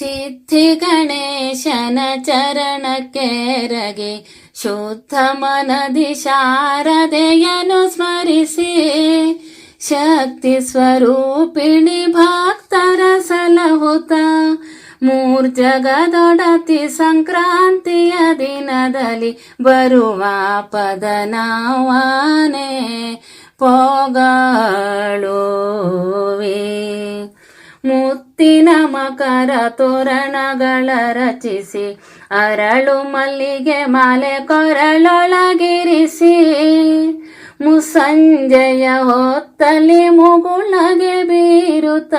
ಸಿದ್ಧಿ ಗಣೇಶನ ಚರಣಕ್ಕೆರಗಿ ಶುದ್ಧ ಮನದಿ ಶಾರದೆಯನು ಸ್ಮರಿಸಿ ಶಕ್ತಿ ಸ್ವರೂಪಿಣಿ ಭಕ್ತರ ಸಲಹುತ ಮೂರ್ಜಗದೊಡತಿ ಸಂಕ್ರಾಂತಿಯ ದಿನದಲ್ಲಿ ಬರುವ ಪದನಾವಾನೆ ಪೋಗಾಳುವೆ ಮುತ್ತಿನ ಮಕರ ತೋರಣಗಳ ರಚಿಸಿ, ಅರಳು ಮಲ್ಲಿಗೆ ಮಾಲೆ ಕೊರಳೊಳಗಿರಿಸಿ. ಮುಸಂಜೆಯ ಹೊತ್ತಲಿ ಮುಗುಳಗೆ ಬೀರುತ್ತ,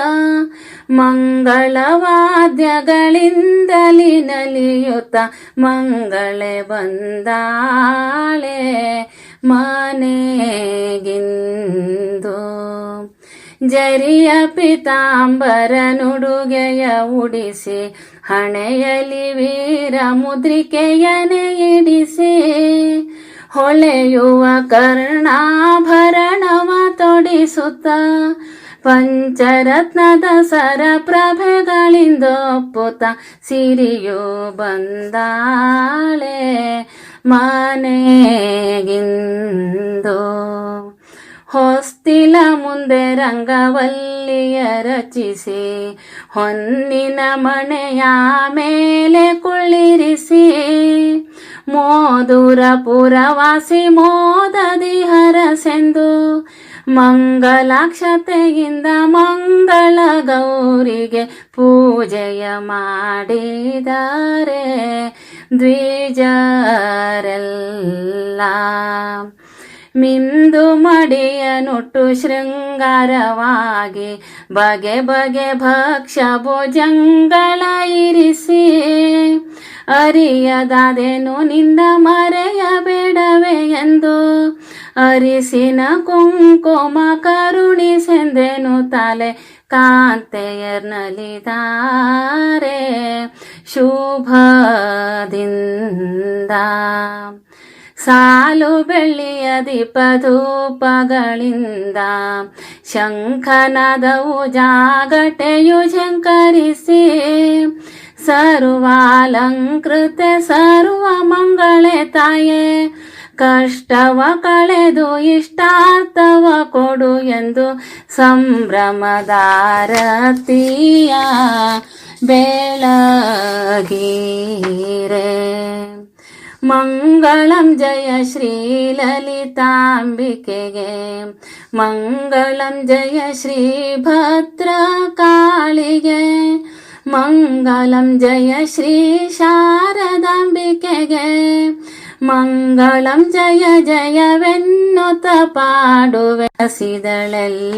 ಮಂಗಳವಾದ್ಯಗಳಿಂದಲಿ ನಲಿಯುತ್ತ, ಮಂಗಳೆ ಬಂದಾಳೆ ಮನೆಗಿಂದು. ಜರಿಯ ಪಿತಾಂಬರ ನುಡುಗೆಯ ಉಡಿಸಿ ಹಣೆಯಲಿ ವೀರ ಮುದ್ರಿಕೆಯನೆ ಇಡಿಸಿ ಹೊಳೆಯುವ ಕರ್ಣಾಭರಣವ ತೊಡಿಸುತ್ತ, ಪಂಚರತ್ನದ ಸರ ಪ್ರಭೆಗಳಿಂದೊಪ್ಪುತ್ತ ಸಿರಿಯು ಬಂದಾಳೆ ಮನೆಗಿಂದು. ಹೊಸ್ತಿಲ ಮುಂದೆ ರಂಗವಲ್ಲಿಯ ರಚಿಸಿ, ಹೊನ್ನಿನ ಮಣೆಯ ಮೇಲೆ ಕುಳ್ಳಿರಿಸಿ. ಮೋದುರ ಪುರವಾಸಿ ಮೋದದಿ ಹರಸೆಂದು ಮಂಗಲಾಕ್ಷತೆಯಿಂದ ಮಂಗಳ ಗೌರಿಗೆ ಪೂಜೆಯ ಮಾಡಿದರೆ ದ್ವಿಜರೆಲ್ಲ. ಮಿಂದು ಮಡಿಯ ನುಟ್ಟು ಶೃಂಗಾರವಾಗಿ ಬಗೆ ಬಗೆ ಭಕ್ಷ ಭೋಜಂಗಳ ಇರಿಸಿ ಅರಿಯದಾದೆನು ನಿಂದ ಮರೆಯಬೇಡವೆ ಎಂದು ಅರಿಸಿನ ಕುಂಕುಮ ಕರುಣಿಸೆಂದೆನು ತಲೆ ಕಾಂತೆಯರ್ನಲಿದಾರೆ ಶುಭದಿಂದ. ಸಾಲು ಬೆಳ್ಳಿಯ ದೀಪಧೂಪಗಳಿಂದ ಶಂಖನದವು ಜಾಗಟೆಯು ಶಂಕರಿಸಿ ಸರ್ವಾಲಂಕೃತ ಸರ್ವ ಮಂಗಳೆ ತಾಯೇ, ಕಷ್ಟವ ಕಳೆದು ಇಷ್ಟಾರ್ಥವ ಕೊಡು ಎಂದು ಸಂಭ್ರಮದಾರತಿಯ, ಬೆಳಗೀರೆ. ಮಂಗಳಂ ಜಯ ಶ್ರೀಲಲಿತಾಂಬಿಕೆಗೆ ಮಂಗಳಂ ಜಯ ಶ್ರೀ ಭದ್ರಕಾಳಿಗೆ ಮಂಗಳಂ ಜಯ ಶ್ರೀ ಶಾರದಾಂಬಿಕೆಗೆ ಮಂಗಳಂ ಜಯ ಜಯವೆನ್ನುತ್ತ ಪಾಡುವೆ ಹಸಿದಳೆಲ್ಲರಿಗೂ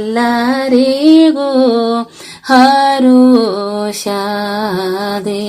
ಹರುಷಾದೆ